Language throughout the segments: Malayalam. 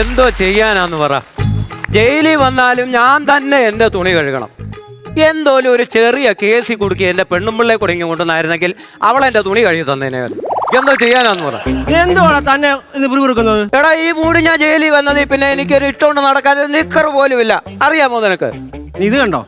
എന്തോ ചെയ്യാനാന്ന് പറ. ജയിലിൽ വന്നാലും ഞാൻ തന്നെ എന്റെ തുണി കഴുകണം. എന്തോലും ഒരു ചെറിയ കേസി കുടുക്കി എന്റെ പെണ്ണുമ്പിള്ളെ കുടുങ്ങി കൊണ്ടുവന്നായിരുന്നെങ്കിൽ അവൾ എന്റെ തുണി കഴുകി തന്നേനെ. എന്തോ ചെയ്യാനാന്ന് പറ. എന്തുവാണ് തന്നെ ഇത് പിറുപിറുക്കുന്നത് എടാ ഈ മൂടി ഞാൻ ജയിലിൽ വന്നത് പിന്നെ എനിക്കൊരു ഇഷ്ടമുണ്ട് നടക്കാൻ. ഒരു നിക്കർ പോലും ഇല്ല അറിയാമോ നിനക്ക്? ഇത് കണ്ടോ?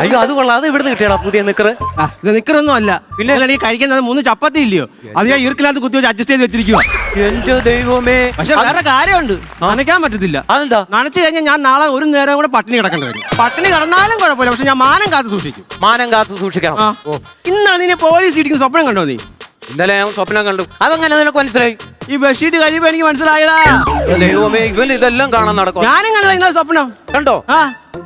അയ്യോ അത് കൊള്ളാം. അത് ഇവിടുന്ന് കിട്ടിയടാ പുതിയ നിക്കറ്. ആ ഇത് നിക്കറൊന്നും അല്ല. പിന്നെ? പിന്നെ നീ കഴിക്കുന്നത് മൂന്ന് ചപ്പാത്തി ഇല്ലയോ? അത് ഞാൻ ഈർക്കിനകത്ത് കുത്തി വെച്ച് അഡ്ജസ്റ്റ് ചെയ്ത് വെച്ചിരിക്കുക എന്റെ ദൈവമേ. പക്ഷെ വേറെ കാര്യമുണ്ട്. നനയ്ക്കാൻ പറ്റത്തില്ല. അതെന്താ? നനച്ചു കഴിഞ്ഞാൽ ഞാൻ നാളെ ഒരു നേരം കൂടെ പട്ടിണി കിടക്കേണ്ടി വരും. പട്ടിണി കിടന്നാലും കുഴപ്പമില്ല പക്ഷെ ഞാൻ മാനം കാത്തു സൂക്ഷിക്കും. മാനം കാത്തു സൂക്ഷിക്കണം. ആ. ഇന്നാണ് നിന്നെ പോലീസ് ഇടിക്കുന്ന സ്വപ്നം കണ്ടോ നീ? ഇന്നലെ ഞാൻ സ്വപ്നം കണ്ടു. അതങ്ങനെ നിനക്ക് മനസ്സിലായി? ഈ ബെഡ്ഷീറ്റ് കഴിയുമ്പോ എനിക്ക് മനസ്സിലായടാ. ദൈവമേ ഇവൻ ഇതെല്ലാം കാണാൻ നടക്കും ഞാനും കണ്ടോ ഇന്നലെ സ്വപ്നം. കണ്ടോ? ആ.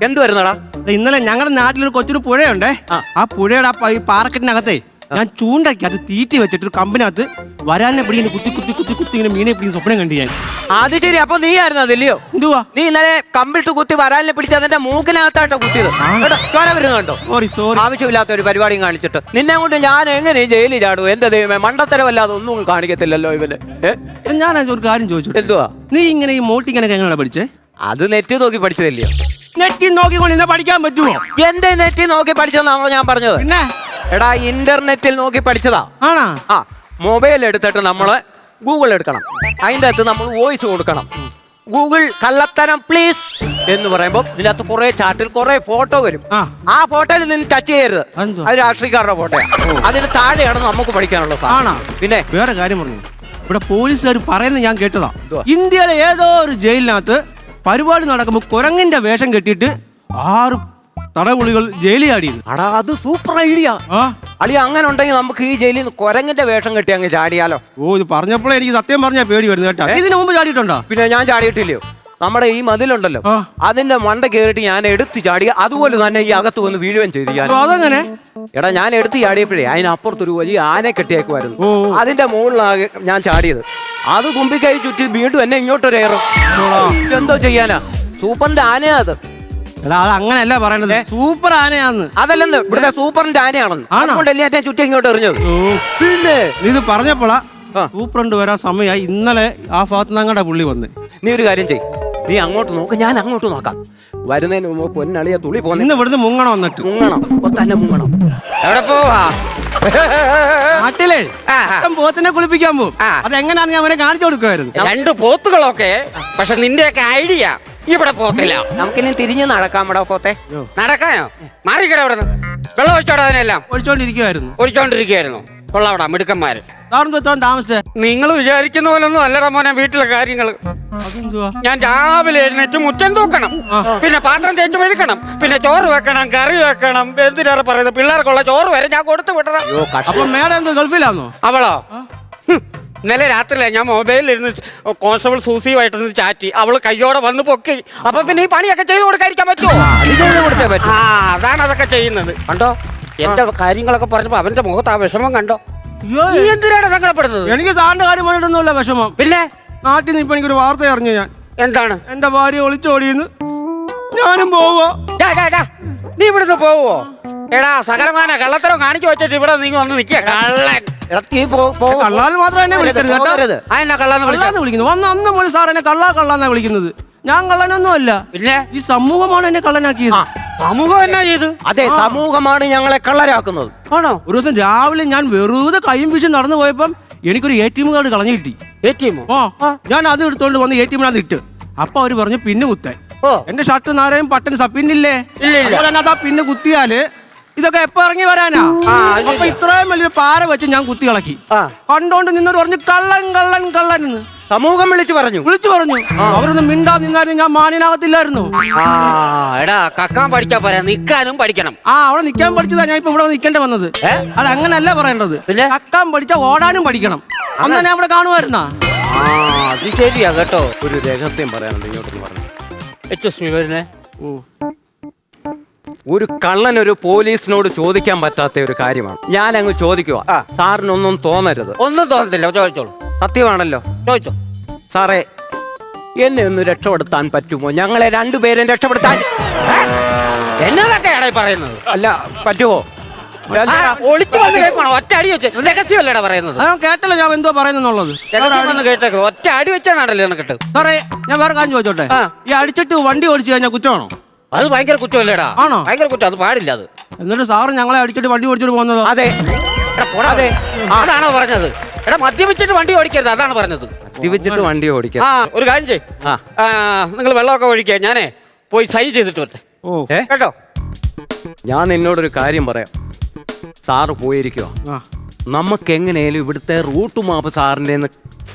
എന്ത് വരുന്നടാ? ഇന്നലെ ഞങ്ങളുടെ നാട്ടിലൊരു കൊച്ചൊരു പുഴയുണ്ടേ. ആ. പുഴയുടെ ആ പാർക്കറ്റിനകത്തെ പാറക്കെട്ടിനകത്തെ ഞാൻ ചൂണ്ടയ്ക്ക് അത് തീറ്റി വെച്ചിട്ട് ഒരു കമ്പിനകത്ത് വരാനെ പിടി കുത്തി കുത്തി കുത്തി കുത്തി ഇങ്ങനെ മീനെ പിടിക്കുന്ന സ്വപ്നം കണ്ടു ഞാൻ. അത് ശരി. അപ്പൊ നീ ആയിരുന്നു അതില്ലയോ എന്തുവാ? നീ ഇന്നലെ കമ്പിട്ട് കുത്തി വരാനെ പിടിച്ച് അതിന്റെ മൂക്കിനകത്തായിട്ടോ കുത്തിയത്. കേട്ടോ ചോര വരുന്ന കണ്ടോ? സോറി സോറി ആവശ്യമില്ലാത്ത ഒരു പരിപാടിയും കാണിച്ചിട്ട്. നിന്നെ കൊണ്ട് ഞാൻ എങ്ങനെ ജയിലിൽ ചാടൂ? എന്റെ ദൈവമേ മണ്ടത്തരമല്ലാതെ ഒന്നും കാണിക്കത്തില്ലല്ലോ ഇവന്? ഞാൻ ഒരു കാര്യം ചോദിച്ചു എന്തുവാ? നീ ഇങ്ങനെ ഈ മോട്ടിങ്ങനെ എങ്ങനെയാണ് പഠിച്ചേ? അത് നെറ്റ് നോക്കി പഠിച്ചതല്ലയോ? നെറ്റിൽ നോക്കിക്കൊണ്ട് ഇന്ന് പഠിക്കാൻ പറ്റുമോ? എന്റെ നെറ്റി നോക്കി പഠിച്ചതാണോ ഞാൻ പറഞ്ഞത്? പിന്നെ? എടാ ഇന്റർനെറ്റിൽ നോക്കി പഠിച്ചതാ. ആണോ? ആ മൊബൈൽ എടുത്തിട്ട് നമ്മൾ ഗൂഗിൾ എടുക്കണം. അതിന്റെ അകത്ത് നമ്മൾ വോയിസ് കൊടുക്കണം. ഗൂഗിൾ കള്ളത്തരം പ്ലീസ് എന്ന് പറയുമ്പോൾ ഇതിനകത്ത് കുറെ ചാറ്റിൽ കുറെ ഫോട്ടോ വരും. ആ. ഫോട്ടോയിൽ നിന്ന് ടച്ച് ചെയ്യരുത്? അത് രാഷ്ട്രീയക്കാരുടെ ഫോട്ടോയാണ് അതിന് താഴെയാണ് നമുക്ക് പഠിക്കാനുള്ളത്. ആണോ? പിന്നെ വേറെ കാര്യം പറഞ്ഞു. ഇവിടെ പോലീസുകാർ പറയുന്നത് ഞാൻ കേട്ടതാ? ഇന്ത്യയിലെ ഏതോ ഒരു ജയിലിനകത്ത് പരിപാടി നടക്കുമ്പോൾ കുരങ്ങിന്റെ വേഷം കെട്ടിയിട്ട് ആറ് തടവുളികൾ ജയിലിൽ ചാടിയത് അടാ അത് സൂപ്പർ ഐഡിയ ആ? അളി അങ്ങനെ ഉണ്ടെങ്കിൽ നമുക്ക് ഈ ജയിലിൽ നിന്ന് കുരങ്ങിന്റെ വേഷം കെട്ടി അങ്ങ് ചാടിയാലോ? ഓ ഇത് പറഞ്ഞപ്പോഴേ എനിക്ക് സത്യം പറഞ്ഞാൽ പേടി വരുന്നു കേട്ടോ. ഇതിനു മുമ്പ് ചാടിയിട്ടുണ്ടോ? പിന്നെ ഞാൻ ചാടിയിട്ടില്ലയോ? നമ്മുടെ ഈ മതിലുണ്ടല്ലോ. ആ. അതിന്റെ മണ്ട കയറിയിട്ട് ഞാൻ എടുത്ത് ചാടി അതുപോലെ തന്നെ ഈ അകത്ത് വന്ന് വീഴുകയും ചെയ്തു ഞാൻ. അതെങ്ങനെ? എടാ ഞാൻ എടുത്ത് ചാടിയപ്പോഴേ അതിനപ്പുറത്തൊരു വലിയ ആനെ കെട്ടിയേക്കുമായിരുന്നു ഓ, ഓ. അതിന്റെ മുകളിലാകെ ഞാൻ ചാടിയത്. അത് തുമ്പിക്കൈ ചുറ്റി വീണ്ടും എന്നെ ഇങ്ങോട്ടൊരു ഏറും എന്തോ ചെയ്യാനാ? സൂപ്പറിന്റെ ആനയാ അത്. എടാ അത് അങ്ങനെയല്ല പറയണത്. സൂപ്പർ ആനയാന്ന്. അതല്ലെന്ന് ഇവിടുത്തെ സൂപ്പറിന്റെ ആനയാണെന്ന്? അതുകൊണ്ടല്ലേ ഞാൻ ചുറ്റി ഇങ്ങോട്ട് എറിഞ്ഞത്. പിന്നെ? ഇത് പറഞ്ഞപ്പോഴാ. സൂപ്രണ്ട് വരാൻ സമയമായി ഇന്നലെ ആ ഭാഗത്ത് ഞങ്ങളുടെ പുള്ളി വന്ന്. നീ ഒരു കാര്യം ചെയ് നീ അങ്ങോട്ട് നോക്ക് ഞാൻ അങ്ങോട്ട് നോക്കാം. വരുന്നതിന് മുമ്പ് പൊന്നളിയ തുള്ളി പോന്നെ. ഇവിടുന്ന് മുങ്ങണം എന്നിട്ട്. മുങ്ങണം. തന്നെ മുങ്ങണം. എവിടെ പോവാ? നാട്ടിലേ. പോത്തിനെ കുളിപ്പിക്കാൻ പോകും. അതെങ്ങനെയാന്ന് ഞാൻ അവനെ കാണിച്ചു കൊടുക്കുമായിരുന്നു. രണ്ട് പോത്തുകളൊക്കെ പക്ഷെ നിന്റെയൊക്കെ ഐഡിയ ഇവിടെ പോത്തില്ല. നമുക്കിനി തിരിഞ്ഞു നടക്കാം ഇവിടെ പോത്തെ. നടക്കാനോ? മാറിക്കട അവിടെ വെള്ളം ഒഴിച്ചോടാ അതിനെല്ലാം ഒഴിച്ചോണ്ടിരിക്കുവായിരുന്നു. ഒഴിച്ചോണ്ടിരിക്കുകയായിരുന്നു കൊള്ളാവിടാ മിടുക്കന്മാര്. താമസിച്ചേ? നിങ്ങൾ വിചാരിക്കുന്ന പോലൊന്നും അല്ലടാ മോനെ വീട്ടിലെ കാര്യങ്ങൾ ഞാൻ രാവിലെ എഴുന്നേറ്റ് മുറ്റം തൂക്കണം. പിന്നെ പാത്രം തേച്ച് മെഴുക്കണം. പിന്നെ ചോറ് വെക്കണം കറി വെക്കണം. എന്തിനേറെ പറയുന്നത്? പിള്ളേർക്കുള്ള ചോറ് വരെ ഞാൻ കൊടുത്തു വിട്ടണം അപ്പൊ മേഡം എന്തോ ഗൾഫിലാന്നോ? അവളോ? ഇന്നലെ രാത്രിയിലെ ഞാൻ മൊബൈലിൽ ഇരുന്ന് കോൺസ്റ്റബിൾ സൂസിയുമായിട്ടൊന്ന് ചാറ്റി. അവൾ കയ്യോടെ വന്ന് പൊക്കി. അപ്പൊ പിന്നെ ഈ പണിയൊക്കെ ചെയ്ത് കൊടുക്കാതിരിക്കാൻ പറ്റുമോ ആ അതാണ് അതൊക്കെ ചെയ്യുന്നത്. കണ്ടോ? എന്റെ കാര്യങ്ങളൊക്കെ പറഞ്ഞപ്പോ അവന്റെ മുഖത്ത് ആ വിഷമം കണ്ടോ? അയ്യോ, നീ എന്തിനാണ് സങ്കടപ്പെടുന്നത്? എനിക്ക് സാറിന്റെ കാര്യം പറഞ്ഞിട്ടൊന്നുമില്ല വിഷമം. പിന്നെ? നാട്ടിൽ നിന്ന് ഇപ്പൊ എനിക്കൊരു വാർത്ത അറിഞ്ഞു ഞാൻ. എന്താണ്? എന്റെ ഭാര്യ ഒളിച്ചോടിയെന്ന് ഞാനും പോവോ നീ ഇവിടെ നിന്ന് നീ ഇവിടുന്ന് പോവോ എടാ സകലമാന കള്ളത്തരം കാണിച്ചു വെച്ചിട്ട് ഇവിടെ നീ വന്ന് നിക്കുക കള്ളൻ. കള്ളാന്ന് മാത്രം എന്നെ വിളിക്കരുത് കേട്ടോ. വിളിക്കുന്നു. വന്ന അന്ന് മുതൽ സാർ എന്നെ കള്ളാ കള്ളാന്നാ വിളിക്കുന്നത്. ഞാൻ കള്ളനൊന്നും അല്ല പിന്നെ? ഈ സമൂഹമാണ് എന്നെ കള്ളനാക്കിയത്. സമൂഹം എന്നാ ചെയ്തു? അതെ സമൂഹമാണ് ഞങ്ങളെ കള്ളരാക്കുന്നത്. ആണോ? ഒരു ദിവസം രാവിലെ ഞാൻ വെറുതെ കൈയും വീശി നടന്നു പോയപ്പം എനിക്കൊരു എ ടി എം കാർഡ് കളഞ്ഞു കിട്ടി. എ ടി എം ഓ? ഞാൻ അത് എടുത്തോണ്ട് വന്ന് എ ടി എമ്മിനകത്ത് ഇട്ട്. അപ്പൊ അവർ പറഞ്ഞു പിന്നെ കുത്താൻ ഓ. എന്റെ ഷർട്ട് നാരയും പട്ടൻ സപ്പിന്നില്ലേ പിന്നെ കുത്തിയാൽ ഇതൊക്കെ എപ്പോ ഇറങ്ങി വരാനാ? അപ്പൊ ഇത്രയും വലിയൊരു പാര വെച്ച് ഞാൻ കുത്തി കളക്കി കണ്ടോണ്ട് നിന്നോട് പറഞ്ഞു കള്ളൻ കള്ളൻ കള്ളൻ എന്ന്. സമൂഹം വിളിച്ചു പറഞ്ഞു. വിളിച്ചു പറഞ്ഞു. അവരൊന്നും മിണ്ടാ നിന്നാലും ഞാൻ മാന്യനാകത്തില്ലായിരുന്നു. എടാ കക്കാൻ പഠിക്കാൻ പോരാ നിക്കാനും പഠിക്കണം. ആ അവിടെ നിക്കാൻ പഠിച്ചതാ ഞാൻ ഇപ്പൊ ഇവിടെ നിക്കേണ്ടി വന്നത്. അത് അങ്ങനല്ല പറയേണ്ടത്. പിന്നെ? കക്കാൻ പഠിച്ച ഓടാനും പഠിക്കണം. അന്ന് ഞാൻ ഇവിടെ കാണുമായിരുന്നാ. ആ അത് ശരിയാ കേട്ടോ. ഒരു രഹസ്യം പറയാനുണ്ട് ഇങ്ങോട്ട് പറഞ്ഞു. എച്ച് മി വരുന്നേ. ഓ. ഒരു കള്ളൻ ഒരു പോലീസിനോട് ചോദിക്കാൻ പറ്റാത്ത ഒരു കാര്യമാണ്. ഞാൻ അങ്ങ് ചോദിക്കുക സാറിനൊന്നും തോന്നരുത്. ഒന്നും തോന്നത്തില്ല. ചോദിച്ചോളൂ. സത്യമാണല്ലോ. ചോദിച്ചോ. സാറേ എന്നെ ഒന്ന് രക്ഷപ്പെടുത്താൻ പറ്റുമോ? ഞങ്ങളെ രണ്ടുപേരും രക്ഷപ്പെടുത്താൻ എന്നതൊക്കെയാണ് ഈ പറയുന്നത്? അല്ല പറ്റുമോ ആ, ഒളിച്ചു വന്ന് കേൾക്കണം ഒറ്റ അടി വെച്ച് രഹസ്യമല്ലേടാ പറയുന്നത്. അത് ഞാൻ കേട്ടല്ലോ ഞാൻ എന്തോ പറയുന്നുള്ളത്. രഹസ്യം വന്ന് കേട്ടേക്കോ. ഒറ്റ അടി വെച്ചാണല്ലോ നിനക്കിട്ട്. സാറേ ഞാൻ വേറെ കാര്യം ചോദിച്ചോട്ടെ? ആ. ഈ അടിച്ചിട്ട് വണ്ടി ഓടിച്ചു കഴിഞ്ഞാൽ കുറ്റമാണോ? അത് ഭയങ്കര കുറ്റമല്ലേടാ? ആണോ? ഭയങ്കര കുറ്റം. അത് പാടില്ല അത്. എന്നിട്ട് സാറ് ഞങ്ങളെ അടിച്ചിട്ട് വണ്ടി ഓടിച്ചിട്ട് പോകുന്നത്? അതെ. എടാ, പോടാ. അതാണോ പറഞ്ഞത്? എടാ മദ്യപിച്ചിട്ട് വണ്ടി ഓടിക്കരുത്. അതാണ് പറഞ്ഞത്. മദ്യപിച്ചിട്ട് വണ്ടി ഓടിക്കാം ആ ഒരു കാര്യം ചെയ് ആ. നിങ്ങൾ വെള്ളമൊക്കെ ഒഴിക്കുക ഞാനേ പോയി സൈൻ ചെയ്തിട്ട് വരട്ടെ. ഓ. ഏ? കേട്ടോ? ഞാൻ നിന്നോടൊരു കാര്യം പറയാം. സാറ് പോയിരിക്കോ ആ. നമുക്ക് എങ്ങനെയാലും ഇവിടുത്തെ റൂട്ട് മാപ്പ് സാറിന്റെ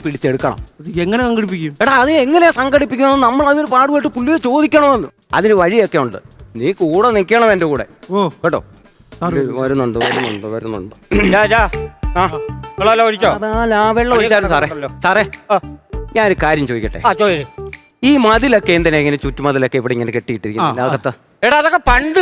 പിടിച്ചെടുക്കണം. ഇത് എങ്ങനെ സംഘടിപ്പിക്കും? എടാ അത് എങ്ങനെയാ സംഘടിപ്പിക്കണമെന്ന് നമ്മൾ അതിന് പാടുപെട്ട് പുള്ളിയെ ചോദിക്കണമെന്ന്. അതിന് വഴിയൊക്കെ ഉണ്ട്. നീ കൂടെ നിൽക്കണം എന്റെ കൂടെ. ഓ. കേട്ടോ? വരുന്നുണ്ട് വരുന്നുണ്ട് വരുന്നുണ്ട്. ആ. വെള്ളമെല്ലാം ഒഴിച്ചോ? ആ, ആ, വെള്ളം ഒഴിച്ചാലും സാറേ. സാറേ ഞാനൊരു കാര്യം ചോദിക്കട്ടെ? ആ ചോദിച്ചു. ഈ മതിലൊക്കെ എന്തിനാ ഇങ്ങനെ ചുറ്റുമതിലൊക്കെ ഇവിടെ ഇങ്ങനെ കെട്ടിയിട്ടിരിക്കുന്നത്. അകത്ത് എടാ അതൊക്കെ പണ്ട്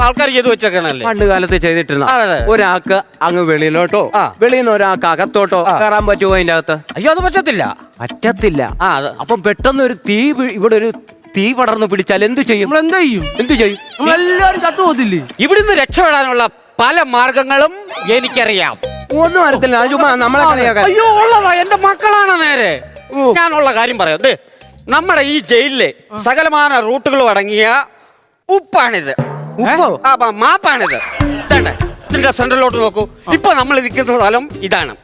ആൾക്കാർ ചെയ്ത് വെച്ചേക്കണല്ലേ പണ്ട് കാലത്ത് ചെയ്തിട്ടിരുന്ന. ഒരാൾക്ക് അങ്ങ് വെളിയിലോട്ടോ. വെളിയിൽ നിന്ന് ഒരാൾക്ക് അകത്തോട്ടോ കയറാൻ പറ്റുമോ അതിന്റെ അകത്ത് അയ്യോ അത് പറ്റത്തില്ല. പറ്റത്തില്ല. ആ അപ്പൊ പെട്ടെന്ന് ഒരു തീ ഇവിടെ ഒരു തീ പടർന്നു പിടിച്ചാൽ എന്തു ചെയ്യും? നമ്മൾ എന്താ ചെയ്യും? എന്തു ചെയ്യും? എല്ലാവരും ചത്തു പോകത്തില്ലേ? ഇവിടുന്ന് രക്ഷപ്പെടാനുള്ള പല മാർഗങ്ങളും എനിക്കറിയാം. ഒന്നും അറിയത്തില്ല. അത് ചുമ്മാ നമ്മളെ കളിയാക്കാൻ. അയ്യോ ഉള്ളതാ. എന്റെ മക്കളാണ് നേരെ. ഞാനുള്ള കാര്യം പറയാം. ദേ, നമ്മുടെ ഈ ജയിലിലെ സകലമാന റൂട്ടുകളും അടങ്ങിയ ഉപ്പാണിത്. ഉപ്പോ? ആ മ- മാപ്പാണിത് ഇതേണ്ട ഇതിന്റെ സെന്ററിലോട്ട് നോക്കൂ. ഇപ്പൊ നമ്മൾ നിൽക്കുന്ന സ്ഥലം ഇതാണ്.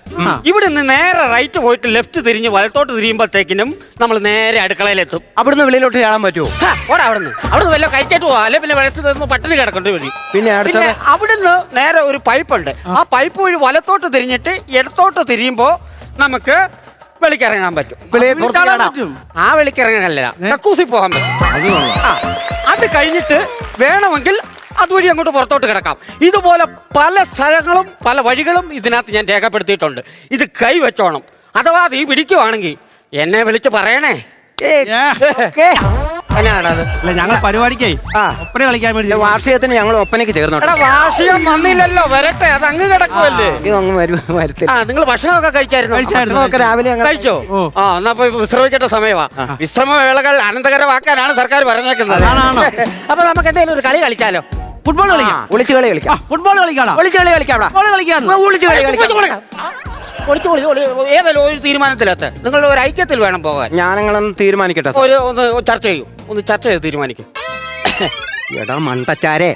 ഇവിടെ നിന്ന് നേരെ റൈറ്റ് പോയിട്ട് ലെഫ്റ്റ് തിരിഞ്ഞ് വലത്തോട്ട് തിരിയുമ്പോഴത്തേക്കിനും നമ്മൾ നേരെ അടുക്കളയിലെത്തും. അവിടുന്ന് വെളിയിലോട്ട് ചാടാൻ പറ്റുമോ? ഓടാ അവിടുന്ന്. അവിടുന്ന് വല്ല കഴിച്ചിട്ട് പോവാ. അല്ലെ പിന്നെ വെള്ളത്തിൽ നിന്ന് പട്ടിണി കിടക്കേണ്ടി വരും. പിന്നെ അവിടുന്ന് നേരെ ഒരു പൈപ്പ് ഉണ്ട്. ആ. പൈപ്പ് വഴി വലത്തോട്ട് തിരിഞ്ഞിട്ട് ഇടത്തോട്ട് തിരിയുമ്പോ നമുക്ക് വെളിക്കിറങ്ങാൻ. പറ്റും. ആ വെളിക്കിറങ്ങാനല്ല കക്കൂസി പോകാൻ പറ്റും. അത് കഴിഞ്ഞിട്ട് വേണമെങ്കിൽ അതുവഴി അങ്ങോട്ട് പുറത്തോട്ട് കിടക്കാം. ഇതുപോലെ പല സ്ഥലങ്ങളും പല വഴികളും ഇതിനകത്ത് ഞാൻ രേഖപ്പെടുത്തിയിട്ടുണ്ട്. ഇത് കൈ വെച്ചോണം അഥവാ നീ പിടിക്കുവാണെങ്കിൽ എന്നെ വിളിച്ച് പറയണേ. ഏ. എന്നാണത് അല്ല ഞങ്ങൾ പരിപാടിക്കേ ആ. ഒപ്പന കളിക്കാൻ വേണ്ടി ഇത് വാർഷികത്തിന് ഞങ്ങൾ ഒപ്പനയ്ക്ക് ചേർന്നോട്ടെ. എടാ വാർഷികം വന്നില്ലല്ലോ. വരട്ടെ അത് അങ്ങ് കിടക്കുമല്ലേ ഇതൊന്നും വരു- വരത്തില്ല. ആ നിങ്ങൾ ഭക്ഷണമൊക്കെ കഴിച്ചായിരുന്നു? കഴിച്ചായിരുന്നു. ഭക്ഷണമൊക്കെ രാവിലെ ഞങ്ങൾ കഴിച്ചോ? ഓ. ആ എന്നാ പോയി വിശ്രമിക്കേണ്ട സമയമാ വിശ്രമവേളകൾ അനന്തകരമാക്കാനാണ് സർക്കാർ പറഞ്ഞേക്കുന്നത്. ആണാണോ? അപ്പൊ നമുക്ക് എന്തെങ്കിലും ഒരു കളി കളിച്ചാലോ? ഫുട്ബോൾ കളിക്കാം. ഒളിച്ചു കളി കളിക്കാം. ഫുട്ബോൾ കളിക്കാടാ. ഒളിച്ചു കളി കളിക്കാം. ഫുട്ബോൾ കളിക്കാം. ഒളിച്ചു കളി കളിക്കാം. ഒളിച്ചു ഒരു തീരുമാനത്തിലത്ത് നിങ്ങളുടെ ഒരു ഐക്യത്തിൽ വേണം പോകാൻ. ഞാനങ്ങളൊന്ന് തീരുമാനിക്കട്ടെ ഒരു ഒന്ന് ചർച്ച ചെയ്യൂ. ഒന്ന് ചർച്ച ചെയ്ത് തീരുമാനിക്കും. എടാ മണ്ടച്ചാരെ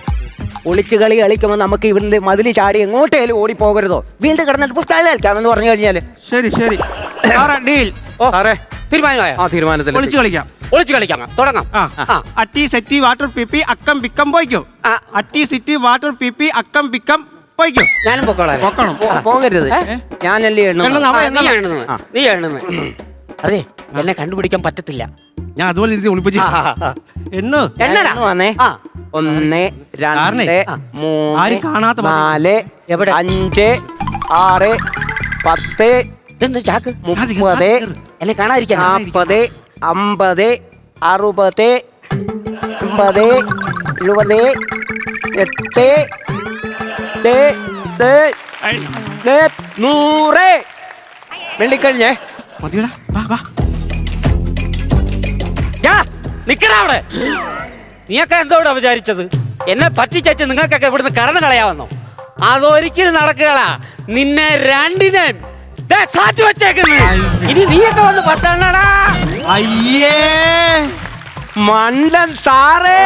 ഒളിച്ചു കളി കളിക്കുമ്പോൾ നമുക്ക് ഇവിടുന്ന് മതിൽ ചാടി എങ്ങോട്ടേലും ഓടി പോകരുതോ വീണ്ടും കിടന്നിട്ട് പുസ്തകം കളി കളിക്കാമെന്ന് പറഞ്ഞു കഴിഞ്ഞാൽ. ശരി ശരി. ഡീൽ ഓ തീരുമാനമായ? ആ തീരുമാനത്തിൽ ഒളിച്ചു കളിക്കാം. ഒളിച്ചു കളിക്കാം തുടങ്ങാം. അട്ടി സെറ്റി വാട്ടർ പിപ്പി അക്കം പിക്കം പോയിക്കോ. അറ്റി അട്ടി സിറ്റി വാട്ടർ പിപ്പി അക്കം പിക്കം പോയിക്കോ. ഞാനും പൊക്കോളാം. പൊക്കണം. പോകരുത്. ഞാനല്ലേ എണ്ണുന്നത്. എണ്ണുന്ന നീ എണ്ണണം. എണ്ണുന്നത്. നീ എണ്ണുന്നത്. അതെ എന്നെ കണ്ടുപിടിക്കാൻ പറ്റത്തില്ല. ഞാൻ അതുപോലെ ഇരുത്തി ഒളിപ്പിച്ച്. എണ്ണു. എണ്ണടാ. എണ്ണു വന്നേ. ആ. ഒന്ന് രണ്ട്. മൂന്ന് ആരും കാണാത്ത. നാല് എവിടെ? അഞ്ച് ആറ് പത്ത് ചാക്ക്? മുപ്പത് എന്നെ കാണാതിരിക്കാൻ. നാൽപ്പത് അമ്പത് അറുപത് അമ്പത് എഴുപത് എട്ട് നൂറ്. വെള്ളിക്കഴിഞ്ഞേ. മതിയടാ വാ വാ. നിക്കടാ അവിടെ. നീയൊക്കെ എന്തോടാ വിചാരിച്ചത്? എന്നെ പറ്റിച്ചു നിങ്ങൾക്കൊക്കെ ഇവിടുന്ന് കടന്നു കളയാവുന്നോ അതൊരിക്കലും നടക്കുകകളാ നിന്നെ രണ്ടിനെ സാറ്റ് വെച്ചേക്കുന്നു. ഇനി നീയൊക്കെ വന്ന് പത്തെണ്ണടാ അയ്യേ. മണ്ടൻ സാറേ.